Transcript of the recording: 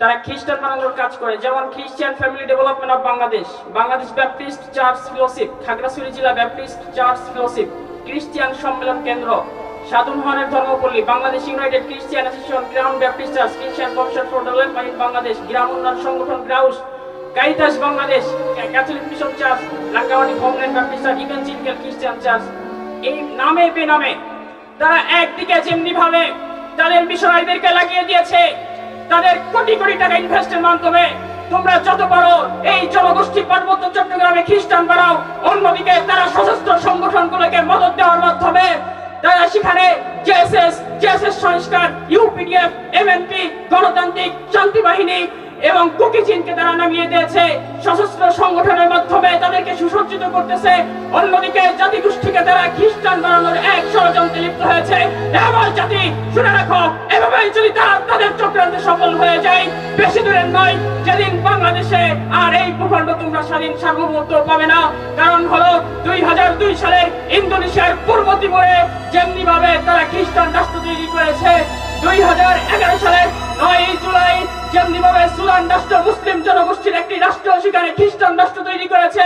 তারা খ্রিস্টান বানানোর কাজ করে, যেমন খ্রিস্টান family development of Bangladesh Bangladesh Baptist church fellowship, Khagrachari জেলা ব্যাপটিস্ট চার্চ ফেলোশিপ খ্রিস্টিয়ান সম্মেলন কেন্দ্র, সাধু মোহনের ধর্মপল্লী, Bangladesh united Christian association ground Baptist church Christian commission for development Bangladesh, গ্রাম উন্নয়ন সংগঠন grouse, Caritas Bangladesh, Catholic mission church লাঙ্কাওয়ানি homeland Baptist church evangelical Christian church, এই নামে বেনামে তারা একদিকে যেমনি ভাবে তাদের মিশনারিদেরকে লাগিয়ে দিয়েছে তাদের কোটি কোটি টাকা ইনভেস্টের মাধ্যমে তোমরা যত পারো এই জনগোষ্ঠী পার্বত্য চট্টগ্রামে খ্রিস্টান বাড়াও অন্যদিকে তারা সশস্ত্র সংগঠনগুলোকে মদত দেওয়ার মাধ্যমে তারা সেখানে জেএসএস জেএসএস সংস্কার ইউপিডিএফ এমএনপি গণতান্ত্রিক, শান্তি বাহিনী এবং কুকি চিনকে তারা নামিয়ে দিয়েছে। সশস্ত্র সংগঠনের মাধ্যমে তাদেরকে সুসজ্জিত করতেছে। অন্যদিকে জাতি গোষ্ঠীকে তারা খ্রিস্টান বানানোর এক ষড়যন্ত্রে লিপ্ত হয়েছে। জাতি, শুনে রাখো যদি তারা তাদের চক্রান্তে সফল হয়ে যায়, বেশি নয়, যেদিন বাংলাদেশে আর এই তোমরা স্বাধীন পাবে না। কারণ হলো দুই হাজার দুই সালে ইন্দোনেশিয়ার পূর্ব তিমুরে যেমনি ভাবে তারা খ্রিস্টান রাষ্ট্র তৈরি করেছে, দুই হাজার এগারো সালের নয় জুলাই যেমনি ভাবে রাষ্ট্র মুসলিম জনগোষ্ঠীর একটি রাষ্ট্র, সেখানে খ্রিস্টান রাষ্ট্র তৈরি করেছে।